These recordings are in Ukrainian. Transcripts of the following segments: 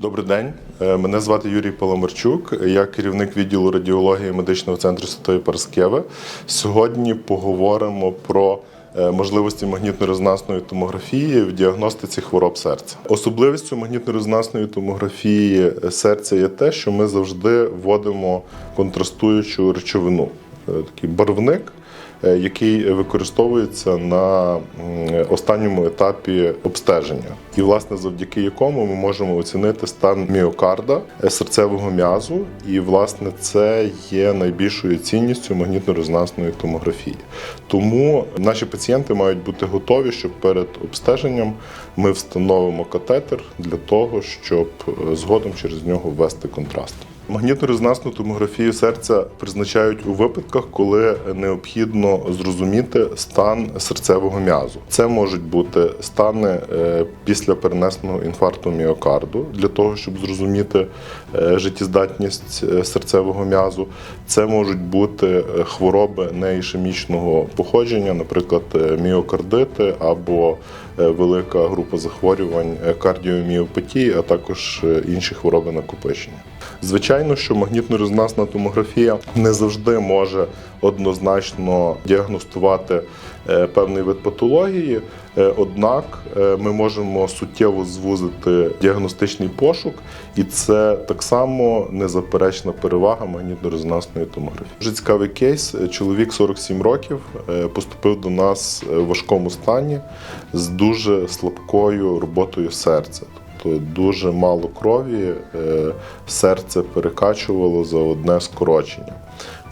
Добрий день, Е, мене звати Юрій Паламарчук. Я керівник відділу радіології медичного центру Святої Параскеви. Сьогодні поговоримо про е, можливості магнітно-резонансної томографії в діагностиці хвороб серця. Особливістю магнітно-резонансної томографії серця є те, що ми завжди вводимо контрастуючу речовину, Е, такий барвник е, який використовується на останньому етапі обстеження, і власне завдяки якому ми можемо оцінити стан міокарда е, серцевого м'язу, і власне це є найбільшою цінністю магнітно-резонансної томографії. Тому наші пацієнти мають бути готові, що перед обстеженням ми встановимо катетер для того, щоб е, згодом через нього ввести контраст. Магнітно-резонансну томографію серця призначають у випадках, коли необхідно зрозуміти стан серцевого м'язу. Це можуть бути стани е, після перенесеного інфаркту міокарду для того, щоб зрозуміти е, життєздатність е, серцевого м'язу. Це можуть бути хвороби неішемічного походження, наприклад, міокардити або велика група захворювань е, кардіоміопатії, а також е, інші хвороби накопичення. Звичайно, що магнітно-резонансна томографія не завжди може однозначно діагностувати е, певний вид патології, е, однак е, ми можемо суттєво звузити діагностичний пошук, і це так само незаперечна перевага магнітно-резонансної томографії. Дуже цікавий кейс. Чоловік 47 років поступив до нас в важкому стані з дуже слабкою роботою серця. Тобто дуже мало крові, серце перекачувало за одне скорочення.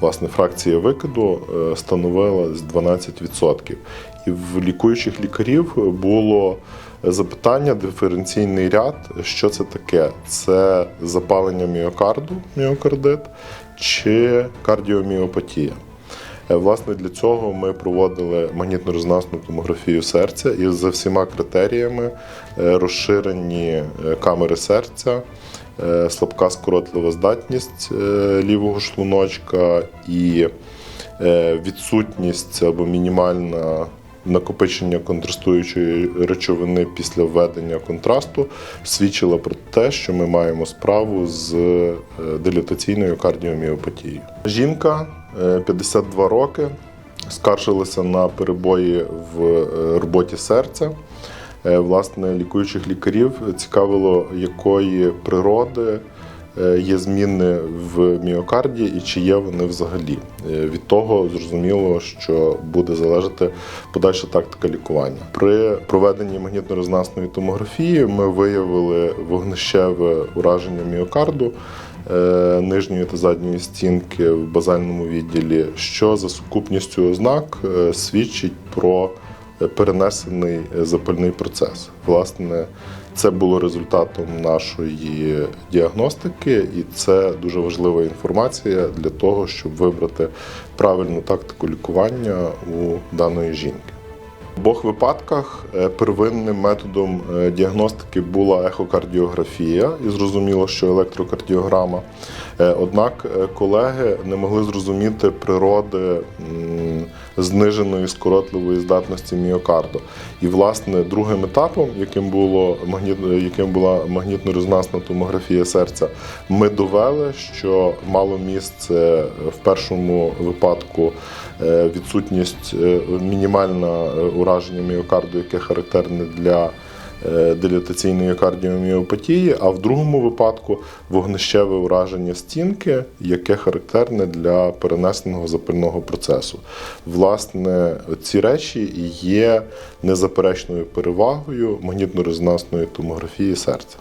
Власне, фракція викиду е, становила 12%. І в лікуючих лікарів було запитання, диференційний ряд, що це таке? Це запалення міокарду, міокардит чи кардіоміопатія. Е, Власне, для цього ми проводили магнітно-резонансну томографію серця і за всіма критеріями е, розширені камери серця, слабка скоротлива здатність е, лівого шлуночка і е, відсутність або мінімальна накопичення контрастуючої речовини після введення контрасту свідчила про те, що ми маємо справу з е, кардіоміопатією. Жінка е, 52 роки скаржилася на перебої в е, роботі серця. Е, Власне, лікуючих лікарів цікавило, якої природи е, є зміни в міокарді і чи є вони взагалі. Е, Від того зрозуміло, що буде залежати подальша тактика лікування. При проведенні магнітно-резонансної томографії ми виявили вогнищеве ураження міокарду нижньої та задньої стінки в базальному відділі, що за сукупністю ознак свідчить про перенесений запальний процес. Власне, це було результатом нашої діагностики, і це дуже важлива інформація для того, щоб вибрати правильну тактику лікування у даної жінки. В обох випадках е, первинним методом е, діагностики була ехокардіографія, і зрозуміло, що електрокардіограма. Е, Однак колеги не могли зрозуміти природи зниженої скоротливої здатності міокарду. І, власне, другим етапом, яким, було яким була магнітно-резонансна томографія серця, ми довели, що мало місце в першому випадку е, відсутність е, мінімальне ураження міокарду, яке характерне для дилатаційної кардіоміопатії, а в другому випадку вогнищеве ураження стінки, яке характерне для перенесеного запального процесу. Власне, ці речі є незаперечною перевагою магнітно-резонансної томографії серця.